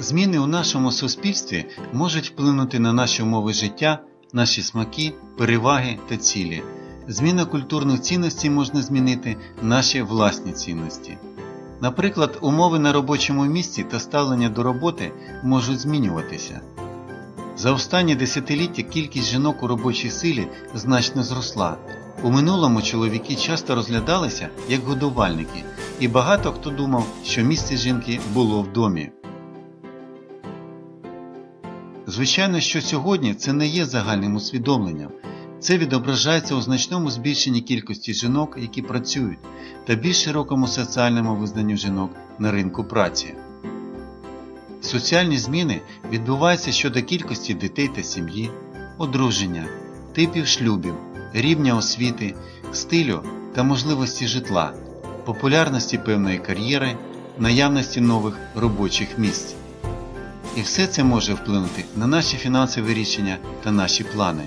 Зміни у нашому суспільстві можуть вплинути на наші умови життя, наші смаки, переваги та цілі. Зміна культурних цінностей можна змінити наші власні цінності. Наприклад, умови на робочому місці та ставлення до роботи можуть змінюватися. За останні десятиліття кількість жінок у робочій силі значно зросла. У минулому чоловіки часто розглядалися як годувальники, і багато хто думав, що місце жінки було в домі. Звичайно, що сьогодні це не є загальним усвідомленням. Це відображається у значному збільшенні кількості жінок, які працюють, та більш широкому соціальному визнанню жінок на ринку праці. Соціальні зміни відбуваються щодо кількості дітей та сім'ї, одруження, типів шлюбів, рівня освіти, стилю та можливості житла, популярності певної кар'єри, наявності нових робочих місць. І все це може вплинути на наші фінансові рішення та наші плани.